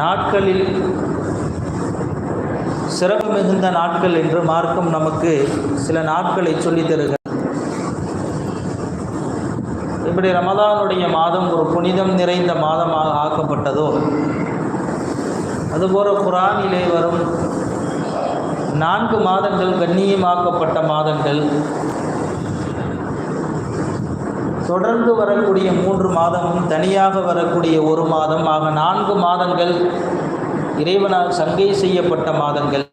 நாட்களில் சிறப்பு மிகுந்த நாட்கள் என்று மார்க்கம் நமக்கு சில நாட்களை சொல்லித் தருகிறது. இப்படி ரமதானுடைய மாதம் ஒரு புனிதம் நிறைந்த மாதமாக ஆக்கப்பட்டதோ அதுபோல குரானிலே வரும் நான்கு மாதங்கள் கண்ணியமாக்கப்பட்ட மாதங்கள் தொடர்ந்து வரக்கூடிய மூன்று மாதமும் தனியாக வரக்கூடிய ஒரு மாதம் ஆக நான்கு மாதங்கள் இறைவனால் சங்கை செய்யப்பட்ட மாதங்கள்.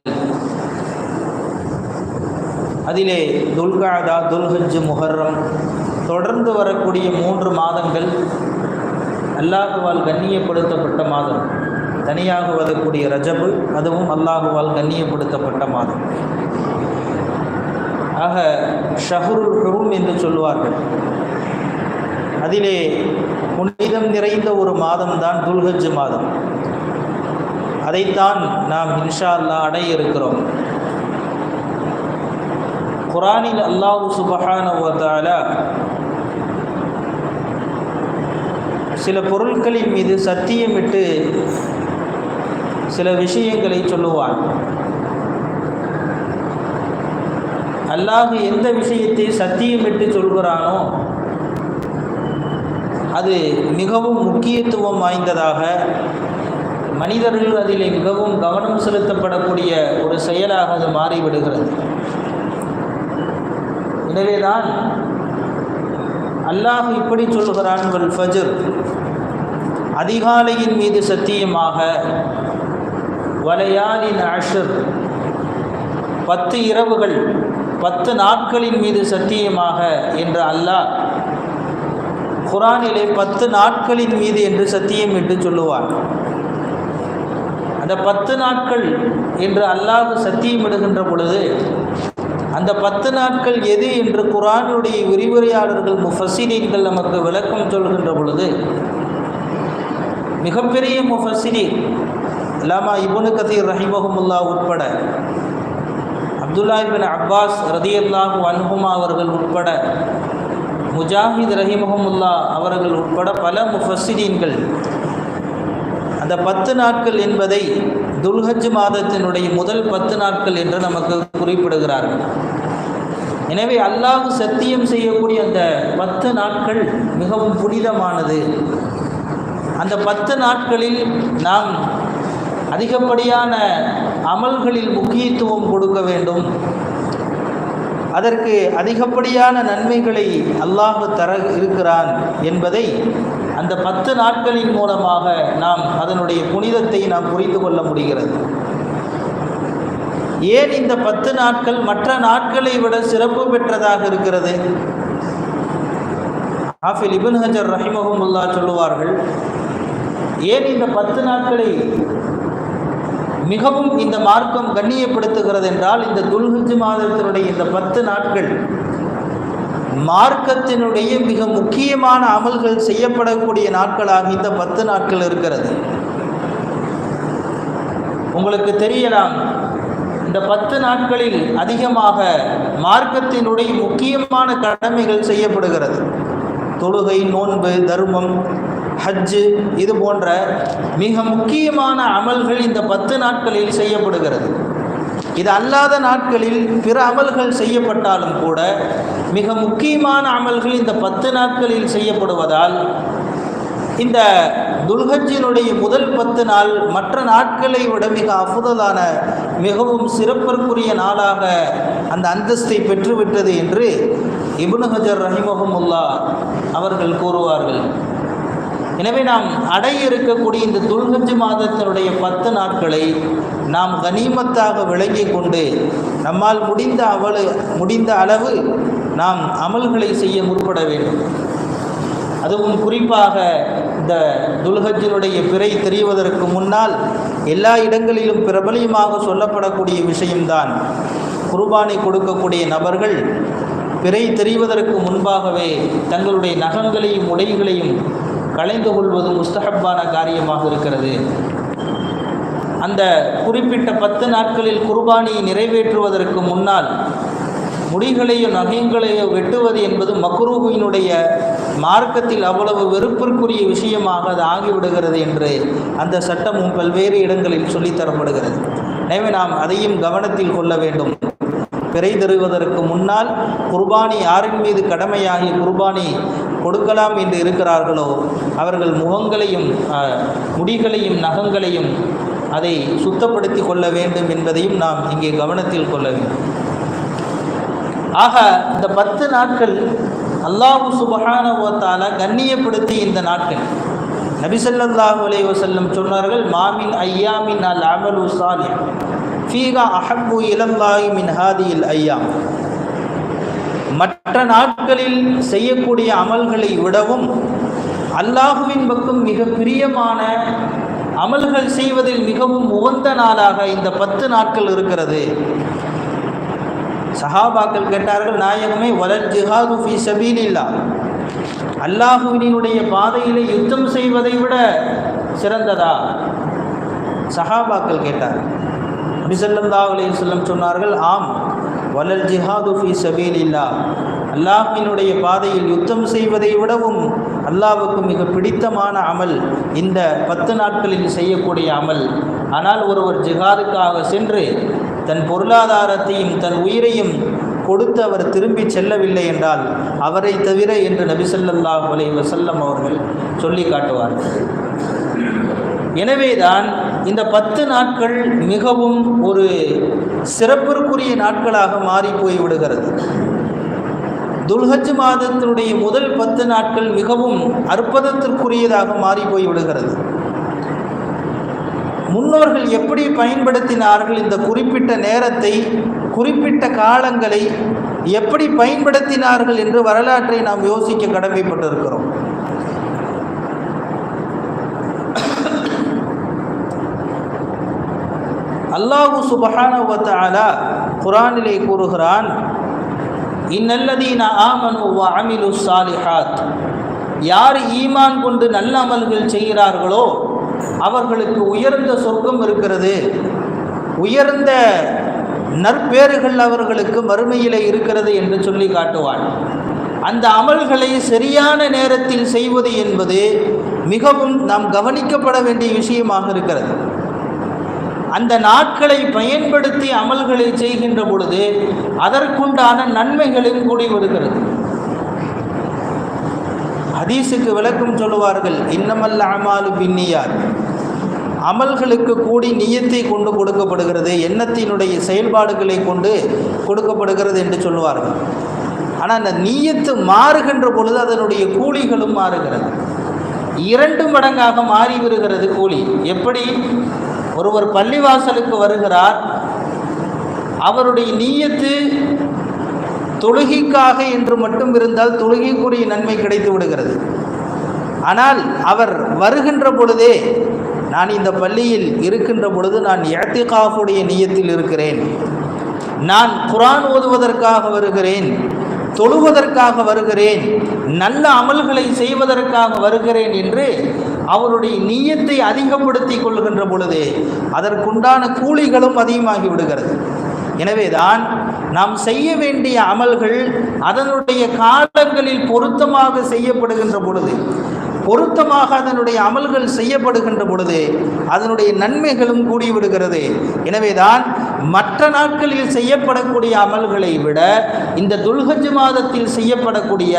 அதிலே துல்காதா துல்ஹஜ் முஹர்ரம் தொடர்ந்து வரக்கூடிய மூன்று மாதங்கள் அல்லாஹுவால் கண்ணியப்படுத்தப்பட்ட மாதம். தனியாக வரக்கூடிய ரஜபு அதுவும் அல்லாஹுவால் கண்ணியப்படுத்தப்பட்ட மாதம். ஆக ஷஹருல் ஹுரும் என்று சொல்லுவார்கள். அதிலே புனிதம் நிறைந்த ஒரு மாதம்தான் துல்ஹஜ் மாதம். அதைத்தான் நாம் இன்ஷா அல்லா அடைய இருக்கிறோம் குரானில் அல்லாஹு சுபஹானவத்தால சில பொருட்களின் மீது சத்தியமிட்டு சில விஷயங்களை சொல்லுவான். அல்லாஹ் எந்த விஷயத்தை சத்தியமிட்டு சொல்கிறானோ அது மிகவும் முக்கியத்துவம் வாய்ந்ததாக மனிதர்கள் அதில் மிகவும் கவனம் செலுத்தப்படக்கூடிய ஒரு செயலாக அது மாறிவிடுகிறது. எனவேதான் அல்லாஹ் இப்படி சொல்கிறான் வல் ஃபஜர். அதிகாலையின் மீது சத்தியமாக வலையாலின் அஷர். பத்து இரவுகள் பத்து நாட்களின் மீது சத்தியமாக என்று அல்லாஹ் குரானிலே பத்து நாட்களின் மீது என்று சத்தியம் என்று சொல்லுவார். அந்த பத்து நாட்கள் என்று அல்லாஹ் சத்தியமிடுகின்ற பொழுது அந்த பத்து நாட்கள் எது என்று குரானுடைய விரிவுரையாளர்கள் முஃபசிரீன்கள் நமக்கு விளக்கம் சொல்கின்ற பொழுது மிகப்பெரிய முஃபசிரீன் லாமா இபுனு கதீர் ரஹிமஹமுல்லா உட்பட அப்துல்லா பின் அப்பாஸ் ரதியல்லாஹு அன்ஹுமா அவர்கள் உட்பட முஜாஹித் ரஹிமஹமுல்லா அவர்கள் உட்பட பல முஃபசிரீன்கள் அந்த பத்து நாட்கள் என்பதை துல்ஹஜ் மாதத்தினுடைய முதல் பத்து நாட்கள் என்று நமக்கு குறிப்பிடுகிறார்கள். எனவே அல்லாஹ் சத்தியம் செய்யக்கூடிய அந்த பத்து நாட்கள் மிகவும் புனிதமானது. அந்த பத்து நாட்களில் நாம் அதிகப்படியான அமல்களில் முக்கியத்துவம் கொடுக்க வேண்டும். அதற்கு அதிகப்படியான நன்மைகளை அல்லாஹு தர இருக்கிறான் என்பதை அந்த பத்து நாட்களின் மூலமாக நாம் அதனுடைய புனிதத்தை நாம் புரிந்து கொள்ள முடிகிறது. ஏன் இந்த பத்து நாட்கள் மற்ற நாட்களை விட சிறப்பு பெற்றதாக இருக்கிறது? ஆஃபில் இபின் ஹஜர் ரஹிமஹமுல்லா சொல்லுவார்கள் ஏன் இந்த பத்து நாட்களை மிகவும் இந்த மார்க்கம் கண்ணியப்படுத்துகிறது என்றால் இந்த துல்ஹஜ் மாதத்தினுடைய இந்த பத்து நாட்கள் மார்க்கத்தினுடைய மிக முக்கியமான அமல்கள் செய்யப்படக்கூடிய நாட்களாக இந்த பத்து நாட்கள் இருக்கிறது. உங்களுக்கு தெரியலாம் இந்த பத்து நாட்களில் அதிகமாக மார்க்கத்தினுடைய முக்கியமான கடமைகள் செய்யப்படுகிறது. தொழுகை நோன்பு தர்மம் ஹஜ்ஜு இது போன்ற மிக முக்கியமான அமல்கள் இந்த பத்து நாட்களில் செய்யப்படுகிறது. இது அல்லாத நாட்களில் பிற அமல்கள் செய்யப்பட்டாலும் கூட மிக முக்கியமான அமல்கள் இந்த பத்து நாட்களில் செய்யப்படுவதால் இந்த துல்ஹஜினுடைய முதல் பத்து நாள் மற்ற நாட்களை விட மிக அஃபுதலான மிகவும் சிறப்பிற்குரிய நாளாக அந்த அந்தஸ்தை பெற்றுவிட்டது என்று இபுன் ஹஜர் ரஹிமஹமுல்லா அவர்கள் கூறுவார்கள். எனவே நாம் அடைய இருக்கக்கூடிய இந்த துல்ஹஜ் மாதத்தினுடைய பத்து நாட்களை நாம் கனிமத்தாக விளங்கி கொண்டு நம்மால் முடிந்த அவளு முடிந்த அளவு நாம் அமல்களை செய்ய முற்பட வேண்டும். அதுவும் குறிப்பாக இந்த துல்ஹஜினுடைய பிறை தெரிவதற்கு முன்னால் எல்லா இடங்களிலும் பிரபலியமாக சொல்லப்படக்கூடிய விஷயம்தான் குர்பானை கொடுக்கக்கூடிய நபர்கள் பிறை தெரிவதற்கு முன்பாகவே தங்களுடைய நகங்களையும் உடைகளையும் களைந்து கொள்வது முஸ்தஹப்பான காரியமாக இருக்கிறது. அந்த குறிப்பிட்ட பத்து நாட்களில் குர்பானியை நிறைவேற்றுவதற்கு முன்னால் முடிகளையோ நகைங்களையோ வெட்டுவது என்பது மக்ரூஹினுடைய மார்க்கத்தில் அவ்வளவு வெறுப்பிற்குரிய விஷயமாக அது ஆகிவிடுகிறது என்று அந்த சட்டமும் பல்வேறு இடங்களில் சொல்லித்தரப்படுகிறது. எனவே நாம் அதையும் கவனத்தில் கொள்ள வேண்டும். பிறை தருவதற்கு முன்னால் குர்பானி யாரின் மீது கடமையாகி குர்பானி கொடுக்கலாம் என்று இருக்கிறார்களோ அவர்கள் முகங்களையும் முடிகளையும் நகங்களையும் அதை சுத்தப்படுத்தி கொள்ள வேண்டும் என்பதையும் நாம் இங்கே கவனத்தில் கொள்ள வேண்டும். ஆக இந்த பத்து நாட்கள் அல்லாஹு சுபஹானவத்தால கண்ணியப்படுத்தி இந்த நாட்கள். நபிசல்லாஹு அலைவசல்லம் சொன்னார்கள் மாமின் ஐயாமின் அல் அமலு சாலியா ஃபீகா அஹப்பு இலல்லாஹி மின் ஹாதியில் ஐயாம். மற்ற நாட்களில் செய்யக்கூடிய அமல்களை விடவும் அல்லாஹுவின் பக்கம் மிக பிரியமான அமல்கள் செய்வதில் மிகவும் உகந்த நாளாக இந்த பத்து நாட்கள் இருக்கிறது. சஹாபாக்கள் கேட்டார்கள் நாயகமே வலர் ஜிஹாது ஃபி சபீலில்லா அல்லாஹுவினுடைய பாதையிலே யுத்தம் செய்வதை விட சிறந்ததா? சஹாபாக்கள் கேட்டார்கள். நபிசல்லா சொல்லம் சொன்னார்கள் ஆம் வலல் ஜிஹாது ஃபி சபீலில்லா அல்லாஹினுடைய பாதையில் யுத்தம் செய்வதை விடவும் அல்லாவுக்கு மிக பிடித்தமான அமல் இந்த பத்து நாட்களில் செய்யக்கூடிய அமல். ஆனால் ஒருவர் ஜிஹாதுக்காக சென்று தன் பொருளாதாரத்தையும் தன் உயிரையும் கொடுத்து அவர் திரும்பி செல்லவில்லை என்றால் அவரை தவிர என்று நபிசல்லாஹ் அலை வசல்லம் அவர்கள் சொல்லி காட்டுவார்கள். எனவேதான் இந்த பத்து நாட்கள் மிகவும் ஒரு சிறப்பிற்குரிய நாட்களாக மாறி போய்விடுகிறது துல்ஹஜ் மாதத்தினுடைய முதல் பத்து நாட்கள் மிகவும் அற்புதத்திற்குரியதாக மாறி போய்விடுகிறது முன்னோர்கள் எப்படி பயன்படுத்தினார்கள் இந்த குறிப்பிட்ட நேரத்தை குறிப்பிட்ட காலங்களை எப்படி பயன்படுத்தினார்கள் என்று வரலாற்றை நாம் யோசிக்க கடமைப்பட்டிருக்கிறோம். அல்லாஹு சுபஹானவத்தாலா குரானிலே கூறுகிறான் இந்நல்லதீன ஆமனு வ அமிலு சாலிஹாத் யார் ஈமான் கொண்டு நல்ல அமல்கள் செய்கிறார்களோ அவர்களுக்கு உயர்ந்த சொர்க்கம் இருக்கிறது. உயர்ந்த நற்பேறுகள் அவர்களுக்கு மறுமையில் இருக்கிறது என்று சொல்லி காட்டுவான். அந்த அமல்களை சரியான நேரத்தில் செய்வது என்பது மிகவும் நாம் கவனிக்கப்பட வேண்டிய விஷயமாக இருக்கிறது. அந்த நாட்களை பயன்படுத்தி அமல்களை செய்கின்ற பொழுது அதற்குண்டான நன்மைகளும் கூடி வருகிறது. ஹதீஸுக்கு விளக்கம் சொல்லுவார்கள் இன்னமல்ல அமாலு பின்னியார் அமல்களுக்கு கூடி நியத்தை கொண்டு கொடுக்கப்படுகிறது எண்ணத்தினுடைய செயல்பாடுகளை கொண்டு கொடுக்கப்படுகிறது என்று சொல்லுவார்கள். ஆனால் அந்த நீயத்து மாறுகின்ற பொழுது அதனுடைய கூலிகளும் மாறுகிறது. இரண்டு மடங்காக மாறி வருகிறது கூலி. எப்படி? ஒருவர் பள்ளிவாசலுக்கு வருகிறார். அவருடைய நீயத்து தொழுகைக்காக என்று மட்டும் இருந்தால் தொழுகைக்குரிய நன்மை கிடைத்து விடுகிறது. ஆனால் அவர் வருகின்ற பொழுதே நான் இந்த பள்ளியில் இருக்கின்ற பொழுது நான் இழத்திகாஃபுடைய நீயத்தில் இருக்கிறேன். நான் குரான் ஓதுவதற்காக வருகிறேன் தொழுவதற்காக வருகிறேன் நல்ல அமல்களை செய்வதற்காக வருகிறேன் என்று அவருடைய நீயத்தை அதிகப்படுத்தி கொள்கின்ற பொழுது அதற்குண்டான கூலிகளும் அதிகமாகி விடுகிறது. எனவேதான் நாம் செய்ய வேண்டிய அமல்கள் அதனுடைய காலங்களில் பொருத்தமாக செய்யப்படுகின்ற பொழுது பொருத்தமாக அதனுடைய அமல்கள் செய்யப்படுகின்ற பொழுது அதனுடைய நன்மைகளும் கூடிவிடுகிறது. எனவேதான் மற்ற நாட்களில் செய்யப்படக்கூடிய அமல்களை விட இந்த துல்கஜ் மாதத்தில் செய்யப்படக்கூடிய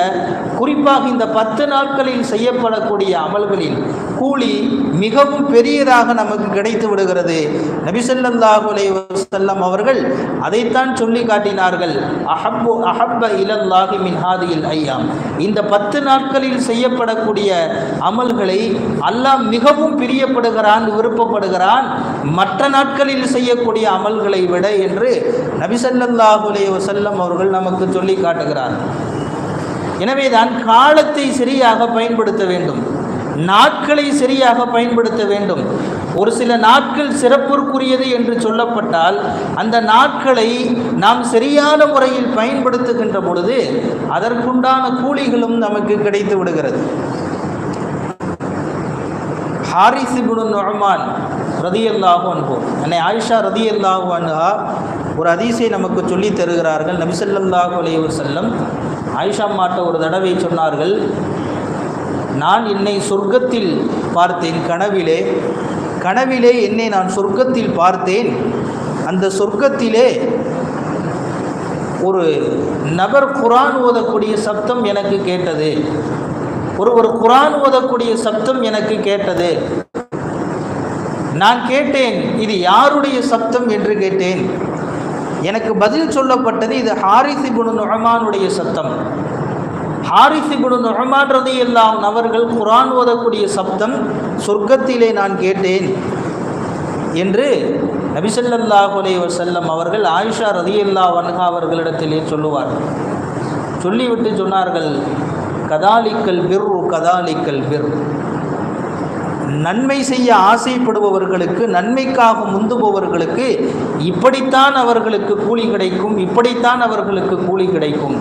குறிப்பாக இந்த பத்து நாட்களில் செய்யப்படக்கூடிய அமல்களின் கூலி மிகவும் பெரியதாக நமக்கு கிடைத்து விடுகிறது. நபிசல்லாஹு அலைஹி அவர்கள் அதைத்தான் சொல்லி காட்டினார்கள். அஹப்பு அஹப்ப இலல்லாஹி மின்ஹாதியில் ஐயாம். இந்த பத்து நாட்களில் செய்யப்படக்கூடிய அமல்களை அல்லாஹ் மிகவும் பிரியப்படுகிறான் விருப்பப்படுகிறான். மற்ற நாட்களில் செய்யக்கூடிய அமல்களை விட என்று நபிசல்லாஹுலே வசல்லம் அவர்கள் நமக்கு சொல்லி காட்டுகிறார். எனவேதான் காலத்தை சரியாக பயன்படுத்த வேண்டும். நாட்களை சரியாக பயன்படுத்த வேண்டும். ஒரு சில நாட்கள் சிறப்பிற்குரியது என்று சொல்லப்பட்டால் அந்த நாட்களை நாம் சரியான முறையில் பயன்படுத்துகின்ற பொழுது அதற்குண்டான கூலிகளும் நமக்கு கிடைத்து விடுகிறது. ஹாரிஸ் நொஹமான் ரதியல்லாஹு அன்ஹு. அன்னை ஆயிஷா ரதியல்லாஹு அன்ஹா ஒரு அதிசை நமக்கு சொல்லி தருகிறார்கள். நபிசல்லாஹு அலையூர் செல்லம் ஆயிஷா மாட்ட ஒரு தடவை சொன்னார்கள் நான் என்னை சொர்க்கத்தில் பார்த்தேன் கனவிலே. கனவிலே என்னை நான் சொர்க்கத்தில் பார்த்தேன். அந்த சொர்க்கத்திலே ஒரு நபர் குரான் ஓதக்கூடிய சப்தம் எனக்கு கேட்டது. ஒரு ஒரு குரான் ஓதக்கூடிய சப்தம் எனக்கு கேட்டது. நான் கேட்டேன் இது யாருடைய சப்தம் என்று கேட்டேன். எனக்கு பதில் சொல்லப்பட்டது இது ஹாரிசி குணு நுகமானுடைய சத்தம். ஹாரிசி குணு நுஹமான் எல்லாம் அவர்கள் குரான் ஓதக்கூடிய சப்தம் சொர்க்கத்திலே நான் கேட்டேன் என்று நபிசல்லாஹு அலைஹி வஸல்லம் அவர்கள் ஆயிஷா ரதியல்லா வன்ஹா அவர்களிடத்திலே சொல்லுவார் சொல்லிவிட்டு சொன்னார்கள் கதாலிக்கல் பிர் கதாலிக்கல் பிர் நன்மை செய்ய ஆசைப்படுபவர்களுக்கு நன்மைக்காக முந்துபவர்களுக்கு இப்படித்தான் அவர்களுக்கு கூலி கிடைக்கும் இப்படித்தான் அவர்களுக்கு கூலி கிடைக்கும்.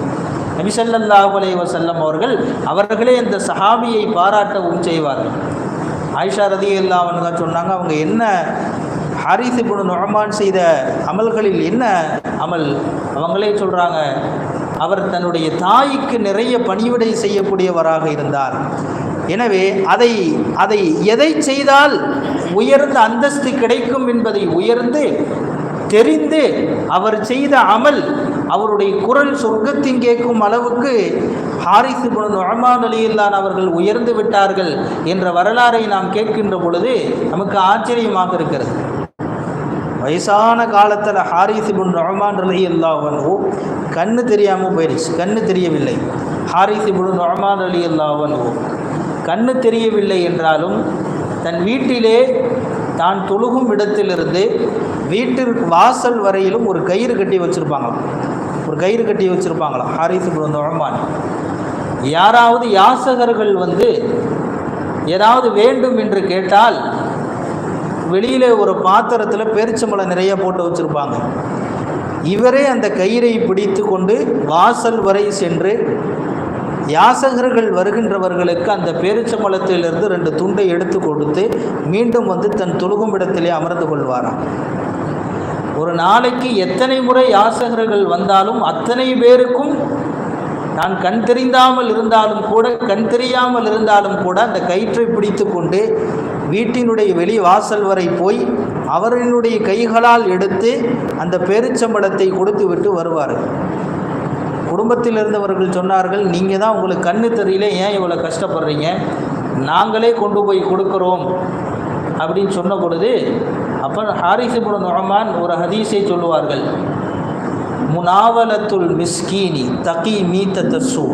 நபிசல்லாஹு அலைஹி வஸல்லம் அவர்கள் அவர்களே இந்த சஹாபியை பாராட்டவும் செய்வார்கள். ஆயிஷா ரதி அல்லாவன்னு சொன்னாங்க அவங்க என்ன ஹாரிஸ் இப்னு நுஅமான் செய்த அமல்களில் என்ன அமல்? அவங்களே சொல்கிறாங்க அவர் தன்னுடைய தாய்க்கு நிறைய பணிவிடை செய்யக்கூடியவராக இருந்தார். எனவே அதை அதை எதை செய்தால் உயர்ந்த அந்தஸ்து கிடைக்கும் என்பதை உயர்ந்து தெரிந்து அவர் செய்த அமல் அவருடைய குரல் சொர்க்கத்தின் கேட்கும் அளவுக்கு ஹாரிசு இப்னு நுஅமான் அலியில்லான் அவர்கள் உயர்ந்து விட்டார்கள் என்ற வரலாறை நாம் கேட்கின்ற பொழுது நமக்கு ஆச்சரியமாக இருக்கிறது. வயசான காலத்தில் ஹாரிஸ் ரஹமான் நுஅமான் ரலியல்லாஹு கண்ணு தெரியாமல் போயிடுச்சு கண்ணு தெரியவில்லை. ஹாரிஸ் ரஹமான் நுஅமான் ரலியல்லாஹு கண்ணு தெரியவில்லை என்றாலும் தன் வீட்டிலே தான் தொழுகும் இடத்திலிருந்து வீட்டிற்கு வாசல் வரையிலும் ஒரு கயிறு கட்டி வச்சுருப்பாங்களாம். ஒரு கயிறு கட்டி வச்சுருப்பாங்களாம். ஹாரிஸ் இப்னு உழம்பான் யாராவது யாசகர்கள் வந்து ஏதாவது வேண்டும் என்று கேட்டால் வெளியில் ஒரு பாத்திரத்தில் பேரிச்சம்பழம் நிறைய போட்டு வச்சுருப்பாங்க. இவரே அந்த கயிறை பிடித்து கொண்டு வாசல் வரை சென்று யாசகர்கள் வருகின்றவர்களுக்கு அந்த பேரிச்சம்பளத்திலிருந்து ரெண்டு துண்டை எடுத்து கொடுத்து மீண்டும் வந்து தன் தொழுகும் இடத்திலே அமர்ந்து கொள்வாராம். ஒரு நாளைக்கு எத்தனை முறை யாசகர்கள் வந்தாலும் அத்தனை பேருக்கும் நான் கண் தெரிந்தாமல் இருந்தாலும் கூட கண் தெரியாமல் இருந்தாலும் கூட அந்த கயிற்றை பிடித்து கொண்டு வீட்டினுடைய வெளி வாசல் வரை போய் அவரினுடைய கைகளால் எடுத்து அந்த பேரிச்சம்பளத்தை கொடுத்து விட்டு வருவார்கள். குடும்பத்தில் இருந்தவர்கள் சொன்னார்கள் நீங்கள் தான் உங்களுக்கு கண்ணு தெரியல ஏன் இவ்வளோ கஷ்டப்படுறீங்க? நாங்களே கொண்டு போய் கொடுக்குறோம். அப்படின்னு சொன்ன பொழுது அப்போ ஹாரிசிபுன் நொஹமான் ஒரு ஹதீஸை சொல்லுவார்கள். முனாவலத்துல் மிஸ்கீனி தகி மீத்த தசூ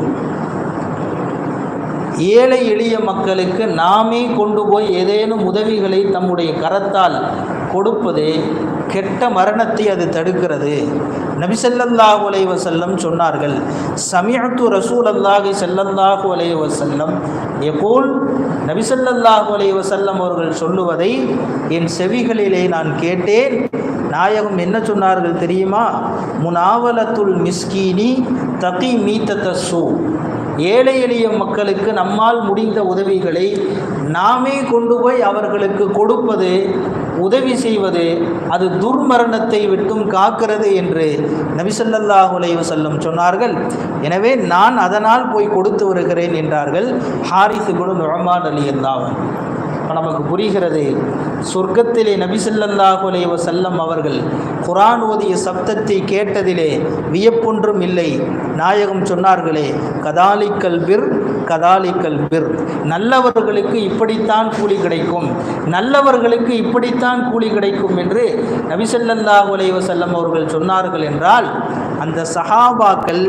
ஏழை எளிய மக்களுக்கு நாமே கொண்டு போய் ஏதேனும் உதவிகளை தம்முடைய கரத்தால் கொடுப்பது கெட்ட மரணத்தை அது தடுக்கிறது. நபிசல்லாஹு அலை வசல்லம் சொன்னார்கள் சமியத்து ரசூல் அல்லாஹி செல்லல்லாஹு அலை வசல்லம் எப்போல் நபிசல்லாஹு அலை வசல்லம் அவர்கள் சொல்லுவதை என் செவிகளிலே நான் கேட்டேன். நாயகம் என்ன சொன்னார்கள் தெரியுமா? முனாவலத்துல் மிஸ்கீனி தகி மீத்த தசூ ஏழை எளிய மக்களுக்கு நம்மால் முடிந்த உதவிகளை நாமே கொண்டு போய் அவர்களுக்கு கொடுப்பது உதவி செய்வது அது துர்மரணத்தை விட்டும் காக்கிறது என்று நபிசல்லாஹுலேவு செல்லும் சொன்னார்கள். எனவே நான் அதனால் போய் கொடுத்து வருகிறேன் என்றார்கள் ஹாரிசு குழு நுழமான் அலி அல்லாவன் நமக்கு புரிகிறது. சொர்க்கத்திலே நபிசல்லாஹு செல்லம் அவர்கள் குரான் ஓதிய சப்தத்தை கேட்டதிலே வியப்பொன்றும் இல்லை. நாயகம் சொன்னார்களே கதாலிக்கல் பிர் கதாலிக்கல் பிர். நல்லவர்களுக்கு இப்படித்தான் கூலி கிடைக்கும். நல்லவர்களுக்கு இப்படித்தான் கூலி கிடைக்கும் என்று நபிசல்லாஹு செல்லம் அவர்கள் சொன்னார்கள் என்றால் அந்த சஹாபாக்கள்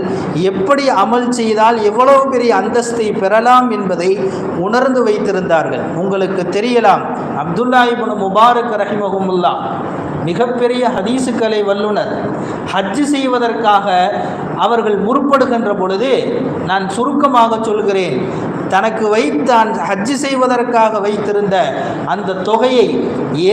எப்படி அமல் செய்தால் எவ்வளவு பெரிய அந்தஸ்தை பெறலாம் என்பதை உணர்ந்து வைத்திருந்தார்கள். உங்களுக்கு தெரியலாம் அப்துல்லா இப்னு முபாரக் ரஹிமஹமுல்லா மிகப்பெரிய ஹதீசுக்கலை வல்லுனர். ஹஜ்ஜு செய்வதற்காக அவர்கள் முற்படுகின்ற பொழுது நான் சுருக்கமாக சொல்கிறேன். தனக்கு வைத்தான் ஹஜ்ஜு செய்வதற்காக வைத்திருந்த அந்த தொகையை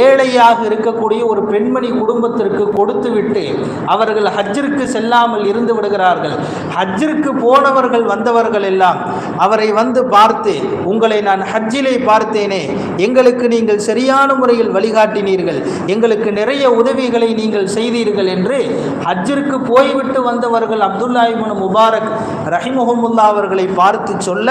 ஏழையாக இருக்கக்கூடிய ஒரு பெண்மணி குடும்பத்திற்கு கொடுத்துவிட்டு அவர்கள் ஹஜ்ஜிற்கு செல்லாமல் இருந்து விடுகிறார்கள். ஹஜ்ஜிற்கு போனவர்கள் வந்தவர்கள் எல்லாம் அவரை வந்து பார்த்து உங்களை நான் ஹஜ்ஜிலே பார்த்தேனே எங்களுக்கு நீங்கள் சரியான முறையில் வழிகாட்டினீர்கள் எங்களுக்கு நிறைய உதவிகளை நீங்கள் செய்தீர்கள் என்று ஹஜ்ஜிற்கு போய்விட்டு வந்தவர்கள் அப்துல்லா இப்னு முபாரக் ரஹிமுஹமுல்லா அவர்களை பார்த்து சொல்ல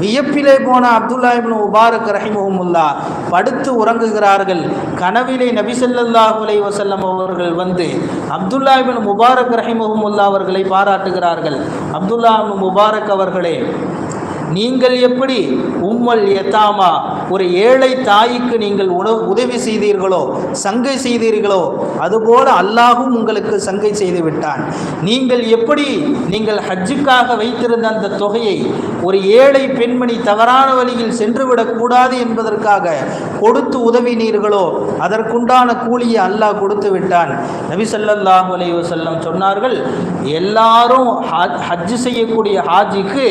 வியப்பிலே போன அப்துல்லா இப்னு முபாரக் ரஹிமுஹமுல்லா படுத்து உறங்குகிறார்கள். கனவிலே நபிசல்லாஹு அலை வசல்லம் அவர்கள் வந்து அப்துல்லா இப்னு முபாரக் ரஹிமுஹமுல்லா அவர்களை பாராட்டுகிறார்கள். அப்துல்லா முபாரக் அவர்களே நீங்கள் எப்படி உம்மல் எத்தாமா ஒரு ஏழை தாய்க்கு நீங்கள் உணவு உதவி செய்தீர்களோ சங்கை செய்தீர்களோ அதுபோல அல்லாஹும் உங்களுக்கு சங்கை செய்து விட்டான். நீங்கள் எப்படி நீங்கள் ஹஜ்ஜுக்காக வைத்திருந்த அந்த தொகையை ஒரு ஏழை பெண்மணி தவறான வழியில் சென்றுவிடக்கூடாது என்பதற்காக கொடுத்து உதவினீர்களோ அதற்குண்டான கூலியை அல்லாஹ் கொடுத்து விட்டான். நபி ஸல்லல்லாஹு அலைஹி சொன்னார்கள் எல்லாரும் ஹஜ் ஹஜ்ஜு செய்யக்கூடிய ஹாஜிக்கு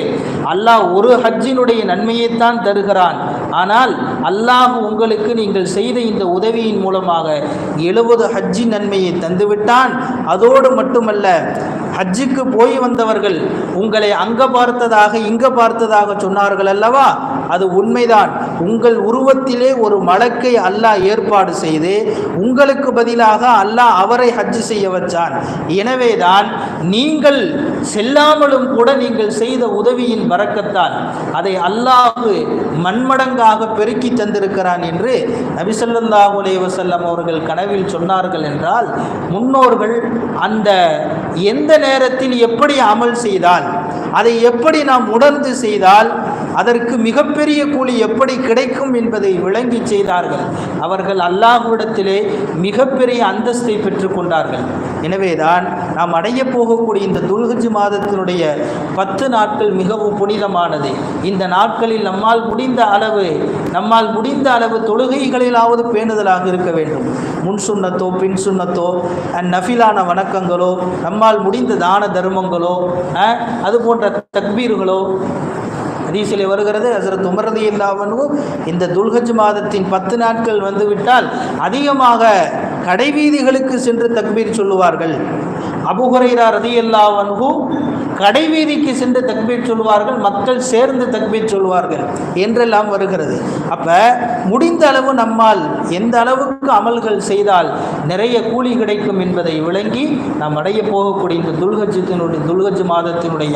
அல்லாஹ் ஒரு ஹஜ்ஜினுடைய நன்மையைத்தான் தருகிறான். ஆனால் அல்லாஹ் உங்களுக்கு நீங்கள் செய்த இந்த உதவியின் மூலமாக எழுபது ஹஜ்ஜின் நன்மையை தந்துவிட்டான். அதோடு மட்டுமல்ல ஹஜ்ஜுக்கு போய் வந்தவர்கள் உங்களை அங்க பார்த்ததாக இங்க பார்த்ததாக சொன்னார்கள் அல்லவா? அது உண்மைதான். உங்கள் உருவத்திலே ஒரு மலக்கை அல்லாஹ் ஏற்பாடு செய்து உங்களுக்கு பதிலாக அல்லாஹ் அவரை ஹஜ்ஜு செய்ய வச்சான். எனவேதான் நீங்கள் செல்லாமலும் கூட நீங்கள் செய்த உதவியின் வரக்கத்தால் அதை அல்லாஹ் மண்மடங்காக பெருக்கி தந்திருக்கிறான் என்று நபிசல்லாஹு அலைஹி அவர்கள் கனவில் சொன்னார்கள் என்றால் முன்னோர்கள் அந்த எந்த நேரத்தில் எப்படி அமல் செய்தால் அதை எப்படி நாம் உணர்ந்து செய்தால் அதற்கு மிகப்பெரிய கூலி எப்படி கிடைக்கும் என்பதை விளங்கி செய்தார்கள். அவர்கள் அல்லாஹ்விடத்திலே மிகப்பெரிய அந்தஸ்தை பெற்றுக்கொண்டார்கள் எனவேதான் நாம் அடைய போகக்கூடிய இந்த துல்கஜி மாதத்தினுடைய பத்து நாட்கள் மிகவும் புனிதமானது. இந்த நாட்களில் நம்மால் முடிந்த அளவு நம்மால் முடிந்த அளவு தொழுகைகளிலாவது பேணுதலாக இருக்க வேண்டும். முன் சுண்ணத்தோ பின் சுண்ணத்தோ நஃபிலான வணக்கங்களோ நம்மால் முடிந்த தான தர்மங்களோ அது போன்ற தக்பீர்களோ ஹதீஸில் வருகிறது ஹசரத் உமரதி இல்லாமனும் இந்த துல்ஹஜ் மாதத்தின் பத்து நாட்கள் வந்துவிட்டால் அதிகமாக கடைவீதிகளுக்கு சென்று தக்பீர் சொல்லுவார்கள். அபுஹுரைரா ரதியல்லாவன்ஹு கடைவீதிக்கு சென்று தக்பீர் சொல்வார்கள் மக்கள் சேர்ந்து தக்பீர் சொல்வார்கள் என்றெல்லாம் வருகிறது. அப்போ முடிந்த அளவு நம்மால் எந்த அளவுக்கு அமல்கள் செய்தால் நிறைய கூலி கிடைக்கும் என்பதை விளங்கி நாம் அடைய போகக்கூடிய இந்த துல்கஜத்தினுடைய துல்கஜ் மாதத்தினுடைய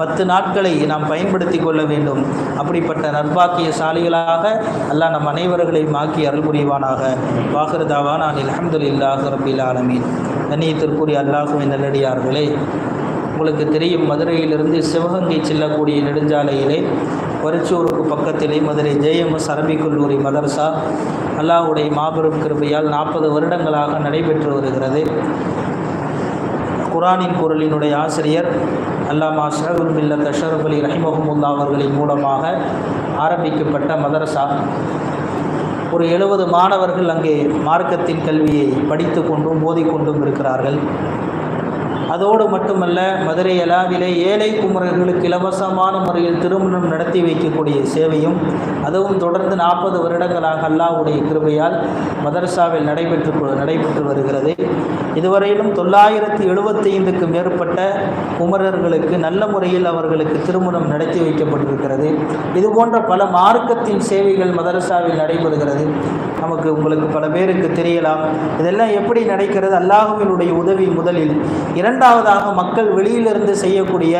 பத்து நாட்களை நாம் பயன்படுத்தி கொள்ள வேண்டும். அப்படிப்பட்ட நற்பாக்கிய சாலிகளாக அல்லாஹ் நம் அனைவர்களையும் ஆக்கி அருள் புரிவானாக. வாகரதாவா நான் அல்ஹம்துலில்லாஹ் ரபில் ஆலமீன். கண்ணியத்திற்குரிய அல்லாஹுவின் நல்லடியார்களே உங்களுக்கு தெரியும் மதுரையிலிருந்து சிவகங்கை செல்லக்கூடிய நெடுஞ்சாலையிலே பரிச்சூருக்கு பக்கத்திலே மதுரை ஜேஎம்எஸ் அரபிக் கல்லூரி மதரசா அல்லாவுடைய மாபெரும் கிருபையால் நாற்பது வருடங்களாக நடைபெற்று வருகிறது. குரானின் குரலினுடைய ஆசிரியர் அல்லாமா ஷஹருல் மில்லத் அஷரப் அலி ரஹிமஹமுல்லா அவர்களின் மூலமாக ஆரம்பிக்கப்பட்ட மதரசா. ஒரு எழுபது மாணவர்கள் அங்கே மார்க்கத்தின் கல்வியை படித்து கொண்டும் மோதிக்கொண்டும் இருக்கிறார்கள். அதோடு மட்டுமல்ல மதுரை அலாவிலே ஏழை குமரர்களுக்கு இலவசமான முறையில் திருமணம் நடத்தி வைக்கக்கூடிய சேவையும் அதுவும் தொடர்ந்து நாற்பது வருடங்களாக அல்லாஹ்வுடைய கிருபையால் மதரசாவில் நடைபெற்று நடைபெற்று வருகிறது. இதுவரையிலும் தொள்ளாயிரத்தி எழுபத்தைந்துக்கு மேற்பட்ட குமரர்களுக்கு நல்ல முறையில் அவர்களுக்கு திருமணம் நடத்தி வைக்கப்பட்டிருக்கிறது. இது போன்ற பல மார்க்கத்தின் சேவைகள் மதரசாவில் நடைபெறுகிறது. நமக்கு உங்களுக்கு பல பேருக்கு தெரியலாம். இதெல்லாம் எப்படி நடக்கிறது? அல்லாஹுவினுடைய உதவி முதலில் இரண்டாவதாக மக்கள் வெளியிலிருந்து செய்யக்கூடிய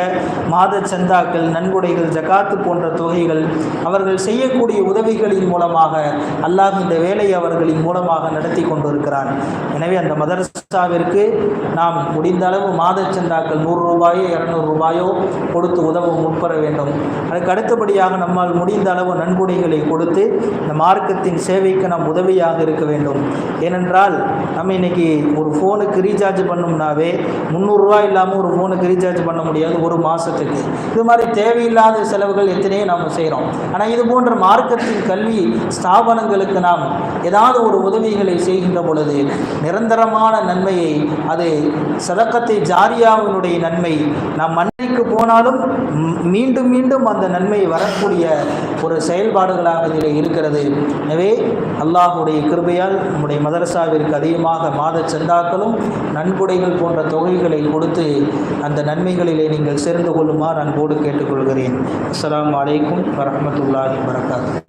மாத சந்தாக்கள் நன்கொடைகள் ஜகாத்து போன்ற தொகைகள் அவர்கள் செய்யக்கூடிய உதவிகளின் மூலமாக அல்லாஹ் இந்த வேலையை அவர்களின் மூலமாக நடத்தி கொண்டிருக்கிறான். எனவே அந்த மதரசாவிற்கு நாம் முடிந்த அளவு மாத சந்தாக்கள் நூறு ரூபாயோ இரநூறு ரூபாயோ கொடுத்து உதவ முற்பெற வேண்டும். அதுக்கு அடுத்தபடியாக நம்மால் முடிந்த அளவு நன்கொடைகளை கொடுத்து இந்த மார்க்கத்தின் சேவைக்கு நாம் உதவியாக இருக்க வேண்டும். ஏனென்றால் நம்ம இன்னைக்கு ஒரு ஃபோனுக்கு ரீசார்ஜ் பண்ணோம்னாவே முந்நூறுரூவா இல்லாமல் ஒரு ஃபோனுக்கு ரீசார்ஜ் பண்ண முடியாது ஒரு மாதத்துக்கு இது மாதிரி தேவையில்லாத செலவுகள் எத்தனையோ நாம் செய்கிறோம் ஆனால் இது போன்ற மார்க்கத்தின் கல்வி ஸ்தாபனங்களுக்கு நாம் ஏதாவது ஒரு உதவிகளை செய்கின்ற பொழுது நிரந்தரமான நன்மையை அது சதக்கத்தை ஜாரியாவினுடைய நன்மை. நாம் மண்ணைக்கு போனாலும் மீண்டும் மீண்டும் அந்த நன்மை வரக்கூடிய ஒரு செயல்பாடுகளாக இதில் இருக்கிறது. எனவே அல்லாஹுடைய கிருபையால் நம்முடைய மதரசாவிற்கு அதிகமாக மாத சந்தாக்களும் நன்கொடைகள் போன்ற தொகைகளை கொடுத்து அந்த நன்மைகளிலே நீங்கள் சேர்ந்து கொள்ளுமாறு அன்போடு கேட்டுக்கொள்கிறேன். அஸ்லாம் அலைக்கும் வரமத்துல்லாஹி வரகாத்து